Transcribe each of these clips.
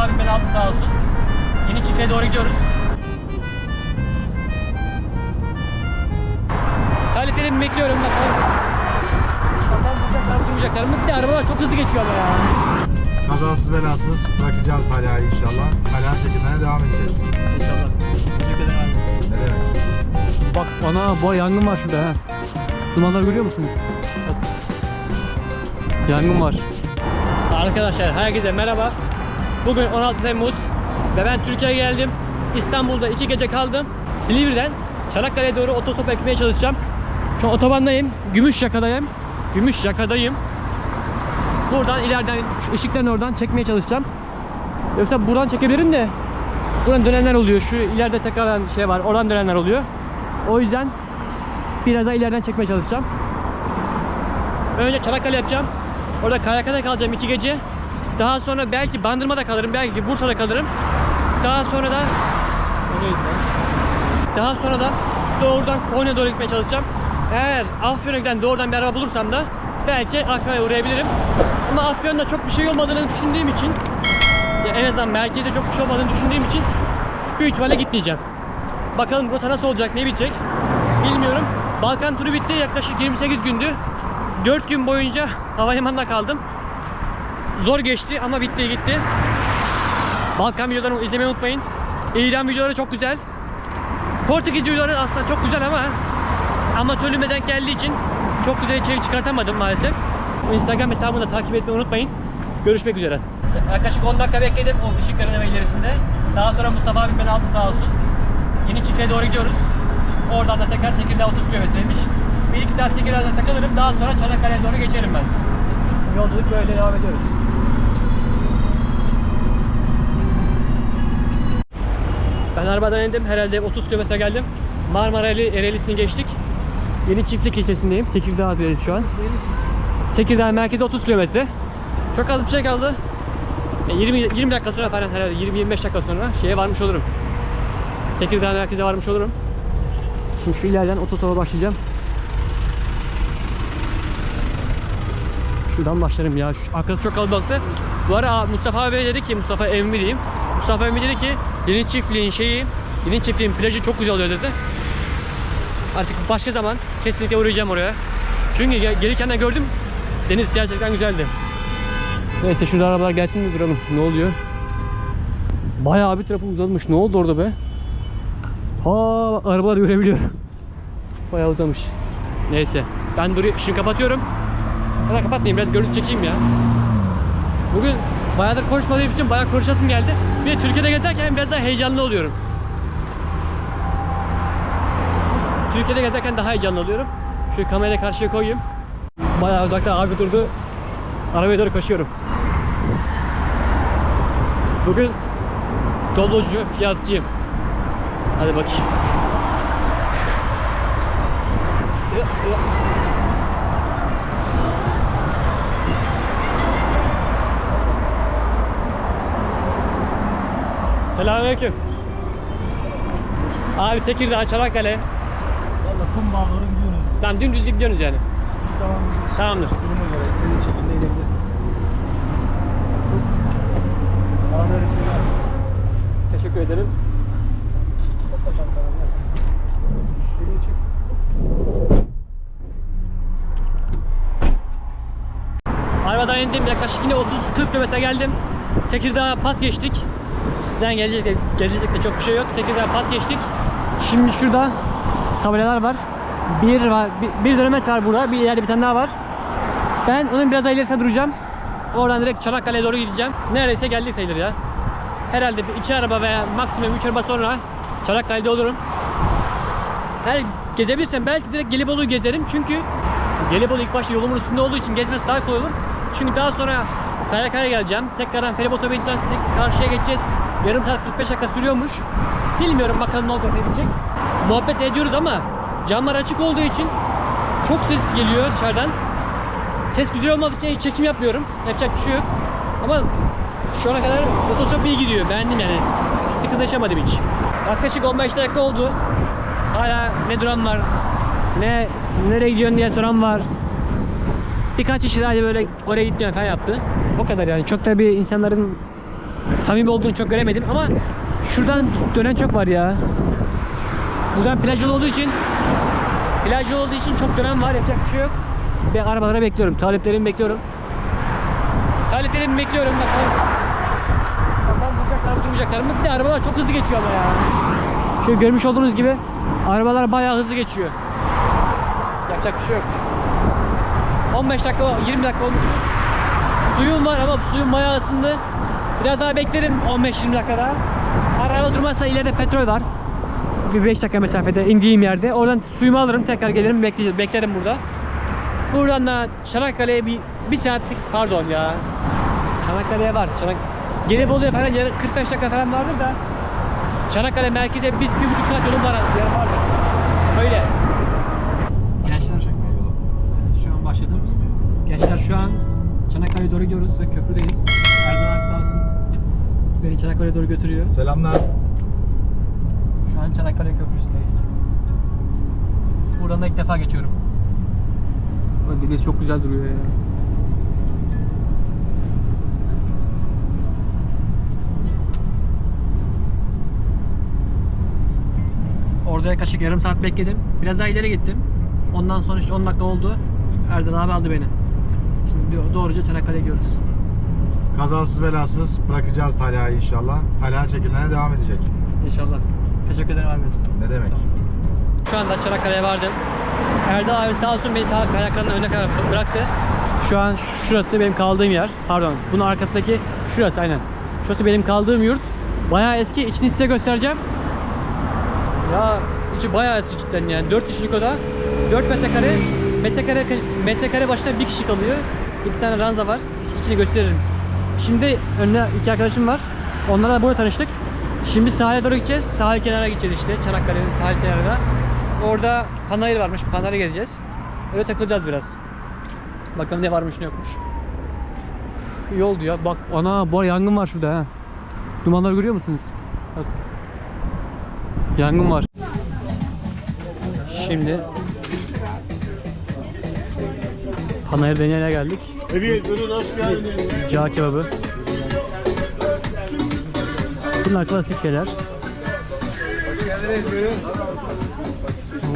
Abi beni aldı sağ olsun. Yeni çiftliğe doğru gidiyoruz. Salihlerimi bekliyorum bakalım. Bakalım bulacaklar mı? Bir de arabalar çok hızlı geçiyor ama ya. Kazasız belasız bırakacağız Talha'yı inşallah. Talha çekimlerine devam edeceğiz. İnşallah. Teşekkür ederim abi. Ne demek? Bak ana bu yangın var şurada ha. Dumanları görüyor musunuz? Yangın var. Arkadaşlar herkese merhaba. Bugün 16 Temmuz ve ben Türkiye'ye geldim. İstanbul'da iki gece kaldım. Silivri'den Çanakkale'ye doğru otostop ekmeye çalışacağım. Şu an otobandayım. Gümüşyaka'dayım. Gümüşyaka'dayım. Buradan ileriden şu ışıkların oradan çekmeye çalışacağım. Yoksa buradan çekebilirim de buradan dönenler oluyor. Şu ileride tekrar şey var. Oradan dönenler oluyor. O yüzden biraz daha ileriden çekmeye çalışacağım. Önce Çanakkale yapacağım. Orada KYK'da kalacağım iki gece. Daha sonra belki Bandırma'da kalırım, belki Bursa'da kalırım. Daha sonra da daha sonra da doğrudan Konya'ya doğru gitmeye çalışacağım. Eğer Afyon'a giden doğrudan bir araba bulursam da belki Afyon'a uğrayabilirim. Ama Afyon'da çok bir şey olmadığını düşündüğüm için ya en azından merkezde çok bir şey olmadığını düşündüğüm için büyük ihtimalle gitmeyeceğim. Bakalım rota nasıl olacak, ne bitecek bilmiyorum. Balkan turu bitti yaklaşık 28 gündü. 4 gün boyunca havalimanında kaldım. Zor geçti ama bitti gitti. Balkan videolarımı izlemeyi unutmayın. İran videoları çok güzel. Portekiz videoları aslında çok güzel ama amatörlüğüme denk geldiği için çok güzel içerik çıkartamadım maalesef. Instagram hesabını da takip etmeyi unutmayın. Görüşmek üzere. Yaklaşık 10 dakika bekledim o ışıkların hemen ilerisinde. Daha sonra Mustafa abi beni aldı sağ olsun. Yeni çiftliğe doğru gidiyoruz. Oradan da tekrar Tekirdağ 30 kilometreymiş. 1-2 saat Tekirdağ'da takılırım. Daha sonra Çanakkale'ye doğru geçerim ben. Yolculuk böyle devam ediyoruz. Ben arabadan indim. Herhalde 30 kilometre geldim. Marmara Ereğlisi'ni geçtik. Yeni çiftlik ilçesindeyim. Tekirdağ'dayız şu an. Tekirdağ merkezi 30 kilometre. Çok az bir şey kaldı. E, 20 20 dakika sonra falan herhalde 20-25 dakika sonra şeye varmış olurum. Tekirdağ merkeze varmış olurum. Şimdi şu ileriden otosola başlayacağım. Şuradan başlarım ya. Şu arkası çok kalabalıktı. Bu ara Mustafa abi dedi ki, Mustafa Emmi diyeyim. Mustafa Emmi dedi ki yeni çiftliğin şeyi, yeni çiftliğin plajı çok güzel oluyor dedi. Artık başka zaman kesinlikle uğrayacağım oraya. Çünkü gel- gelirken de gördüm. Deniz gerçekten güzeldi. Neyse şurada arabalar gelsin de duralım. Ne oluyor? Bayağı bir trafik uzamış. Ne oldu orada be? Ha arabalar görebiliyor. Bayağı uzamış. Neyse. Ben duruyor. Şimdi kapatıyorum. Hemen kapatmayayım. Biraz görüntü çekeyim ya. Bugün bayağıdır konuşmadığım için bayağı konuşasım geldi. Bir de Türkiye'de gezerken biraz daha heyecanlı oluyorum. Türkiye'de gezerken daha heyecanlı oluyorum. Şu kamerayı karşıya koyayım. Bayağı uzakta abi durdu. Arabaya doğru koşuyorum. Bugün Doblocu, fiyatçıyım. Hadi bakayım. Selamünaleyküm. Abi Tekirdağ, Çanakkale. Valla kum bağları gidiyorsunuz. Tamam dümdüz gidiyorsunuz yani. Ediyoruz. Tamamdır. Duruma göre istediğin şekilde inebilirsiniz. Teşekkür ederim. Arabadan indim yaklaşık yine 30-40 kilometre geldim. Tekirdağ pas geçtik. Sizden gelecek gelecek de çok bir şey yok. Tekirdağ pas geçtik. Şimdi şurada tabelalar var. Bir var, bir, bir dönemeç var burada. Bir ileride bir tane daha var. Ben onun biraz daha ilerisine duracağım. Oradan direkt Çanakkale'ye doğru gideceğim. Neredeyse geldik sayılır ya. Herhalde bir iki araba veya maksimum üç araba sonra Çanakkale'de olurum. Eğer gezebilirsem belki direkt Gelibolu'yu gezerim çünkü Gelibolu ilk başta yolumun üstünde olduğu için gezmesi daha kolay olur. Çünkü daha sonra Kayakaya geleceğim. Tekrardan feribota bineceğim. Karşıya geçeceğiz. Yarım saat 45 dakika sürüyormuş. Bilmiyorum bakalım ne olacak ne bitecek. Muhabbet ediyoruz ama camlar açık olduğu için çok ses geliyor dışarıdan. Ses güzel olmadığı için hiç çekim yapmıyorum. Yapacak bir şey yok. Ama şu ana kadar otostop iyi gidiyor. Beğendim yani. Sıkıntı yaşamadım hiç. Yaklaşık 15 dakika oldu. Hala ne duran var, ne nereye gidiyorsun diye soran var. Birkaç kişi sadece böyle oraya gitmiyor falan yaptı. O kadar yani. Çok da bir insanların samimi olduğunu çok göremedim ama şuradan dönen çok var ya. Buradan plaj olduğu için plaj olduğu için çok dönem var yapacak bir şey yok. Ben arabalara bekliyorum. Taliplerimi bekliyorum. Taliplerimi bekliyorum bakalım. Bakalım duracaklar mı durmayacaklar mı? Bir de arabalar çok hızlı geçiyor ama ya. Şöyle görmüş olduğunuz gibi arabalar bayağı hızlı geçiyor. Yapacak bir şey yok. 15 dakika 20 dakika olmuş. Suyum var ama suyum bayağı ısındı. Biraz daha beklerim 15-20 dakika daha. Araba durmazsa ileride petrol var. Bir 5 dakika mesafede indiğim yerde. Oradan suyumu alırım tekrar gelirim bekleyeceğim. Beklerim burada. Buradan da Çanakkale'ye bir, bir saatlik pardon ya. Çanakkale'ye var. Çanak Gelibolu'ya falan yarı 45 dakika falan vardır da. Çanakkale merkeze biz bir buçuk saat yolum var. Yarım vardı. Öyle. Çanakkale'ye doğru götürüyor. Selamlar. Şu an Çanakkale Köprüsü'ndeyiz. Buradan da ilk defa geçiyorum. Bu deniz çok güzel duruyor ya. Orada yaklaşık yarım saat bekledim. Biraz daha ileri gittim. Ondan sonra işte 10 dakika oldu. Erdal abi aldı beni. Şimdi doğruca Çanakkale'ye gidiyoruz. Kazasız belasız bırakacağız Talha'yı inşallah. Talha çekimlerine devam edecek. İnşallah. Teşekkür ederim abi. Ne demek? Şu anda Çanakkale'ye vardım. Erdal abi sağ olsun beni ta kaynaklarının önüne kadar bıraktı. Şu an şurası benim kaldığım yer. Pardon. Bunun arkasındaki şurası aynen. Şurası benim kaldığım yurt. Bayağı eski. İçini size göstereceğim. Ya içi bayağı eski cidden yani. 4 kişilik oda. 4 metrekare. Metrekare, metrekare başına bir kişi kalıyor. Bir tane ranza var. İç- İçini gösteririm. Şimdi önüne iki arkadaşım var. Onlarla burada tanıştık. Şimdi sahile doğru gideceğiz. Sahil kenarına gideceğiz işte. Çanakkale'nin sahil kenarına. Orada panayır varmış. Panayır'a gezeceğiz. Öyle takılacağız biraz. Bakalım ne varmış ne yokmuş. İyi oldu ya. Bak ana bu yangın var şurada ha. Dumanları görüyor musunuz? Bak. Yangın var. Şimdi Panayır deneyene geldik. Evet, ürün hoş geldiniz. Cağ kebabı. Bunlar klasik şeyler.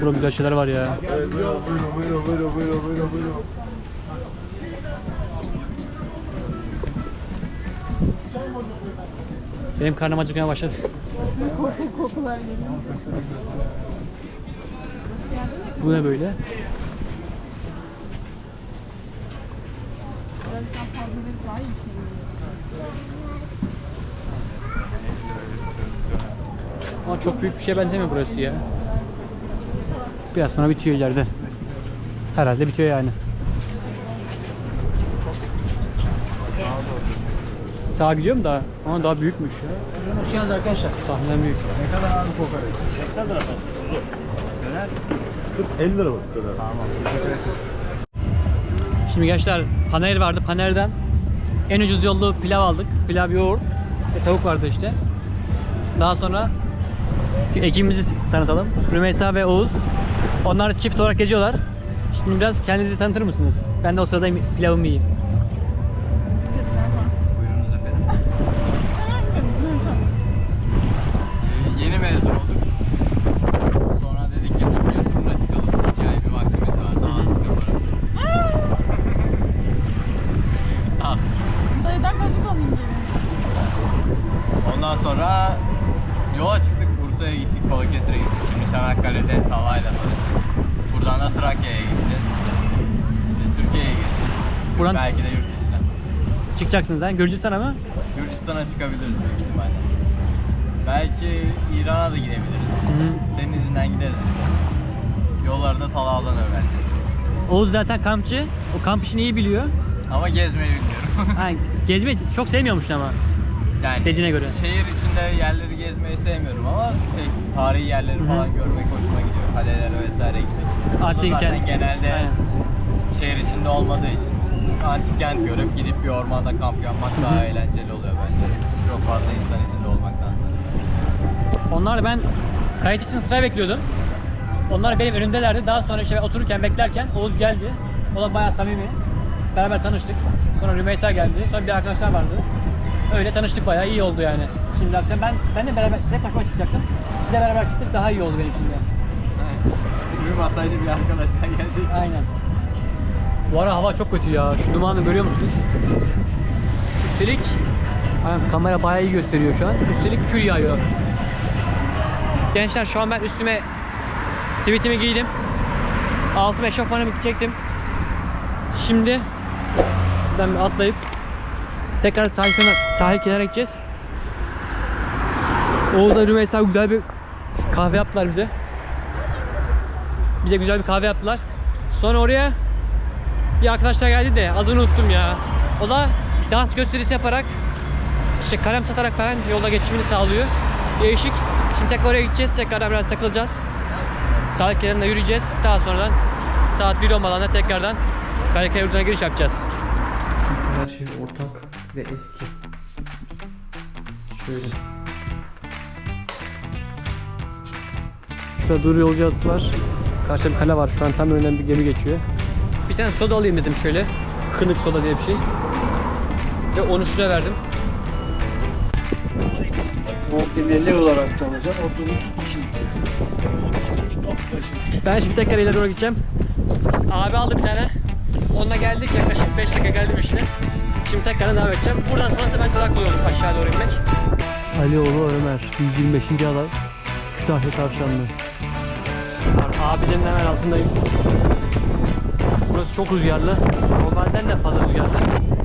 Burada güzel şeyler var ya. Buyurun, buyurun, buyurun, buyurun, buyurun, buyurun, buyurun. Benim karnım acıkmaya başladı. Bu ne böyle? Birazdan fazla bir daha içeriyor. Ama çok büyük bir şeye benzemiyor burası ya. Biraz sonra bitiyor ileride. Herhalde bitiyor yani. Sağa gidiyor mu daha? Ama daha büyükmüş ya. Hoş geldiniz arkadaşlar. Sahneden büyük. Ne kadar abi kokoreç? 80 lira. Kuzu. Döner. 50 lira? Döner. Tamam. Şimdi gençler panel vardı. Panelden en ucuz yollu pilav aldık. Pilav, yoğurt ve tavuk vardı işte. Daha sonra ekibimizi tanıtalım. Rümeysa ve Oğuz. Onlar çift olarak geziyorlar. Şimdi biraz kendinizi tanıtır mısınız? Ben de o sırada pilavımı yiyeyim. Buyurunuz efendim. Ee, yeni mezun olduk. Sonra dedik ki Türkiye turuna çıkalım. İki ay bir vaktimiz var. Daha sık yaparız. Ah, Dayıdan kaşık alayım gelin. Ondan sonra yola çıktık. Bursa'ya gittik, Balıkesir'e gittik. Şimdi Çanakkale'de Talha'yla tanıştık. Buradan da Trakya'ya gideceğiz. İşte Türkiye'ye Buradan- Belki de yurt dışına. Çıkacaksınız ha? Gürcistan ama. Gürcistan'a çıkabiliriz büyük ihtimalle. Belki İran'a da gidebiliriz. Hı. Senin izinden gideriz işte. Yollarını Talha'dan öğreneceğiz. Oğuz zaten kampçı. O kamp işini iyi biliyor. Ama gezmeyi bilmiyorum. Ha, gezmeyi çok sevmiyormuş ama. yani Dediğine göre. Şehir içinde yerleri gezmeyi sevmiyorum ama şey tarihi yerleri Hı falan görmek hoşuma gidiyor. Kalelere vesaire gitmek. Antik da zaten kent. genelde Aynen. şehir içinde olmadığı için antik kent görüp gidip bir ormanda kamp yapmak daha eğlenceli oluyor bence. Çok fazla insan içinde olmaktansa. Onlar ben kayıt için sıra bekliyordum. Onlar benim önümdelerdi. Daha sonra işte otururken beklerken Oğuz geldi. O da bayağı samimi. Beraber tanıştık. Sonra Rümeysa geldi. Sonra bir arkadaşlar vardı. Öyle tanıştık bayağı iyi oldu yani. Şimdi akşam ben seninle beraber tek başıma çıkacaktım. Sizle beraber çıktık daha iyi oldu benim için de. Uyumasaydı bir arkadaşlar gelecek. Aynen. Bu ara hava çok kötü ya. Şu dumanı görüyor musunuz? Üstelik aynen, kamera bayağı iyi gösteriyor şu an. Üstelik kül yağıyor. Gençler şu an ben üstüme sivitimi giydim. Altıma eşofmanımı çektim. Şimdi buradan bir atlayıp tekrar sahil, kenarına- sahil kenara gideceğiz. Oğuz'la Rümeysa güzel bir kahve yaptılar bize. Bize güzel bir kahve yaptılar. Sonra oraya bir arkadaşlar geldi de adını unuttum ya. O da dans gösterisi yaparak işte kalem satarak falan yolda geçimini sağlıyor. Değişik. Şimdi tekrar oraya gideceğiz. Tekrardan biraz takılacağız. Sahil kenarında yürüyeceğiz. Daha sonradan saat 1 olmadan da tekrardan Kayaköy yurduna giriş yapacağız. Her şey ortak ve eski. Şöyle. Şurada Duru yolcu var. Karşıda bir kale var. Şu an tam önünden bir gemi geçiyor. Bir tane soda alayım dedim şöyle. Kınık soda diye bir şey. Ve 13 lira verdim. Mobilyalı olarak da alacağım. Ortalık Ben şimdi tekrar ileri doğru gideceğim. Abi aldı bir tane. Onunla geldik yaklaşık 5 dakika geldim işte. Şimdi tekrardan devam edeceğim. Buradan sonrası ben çorak oluyorum aşağı doğru inmek. Alioğlu Ömer 125. alan Kütahya Tavşanlı. Abilerin hemen altındayım. Burası çok rüzgarlı. Normalden de fazla rüzgarlı.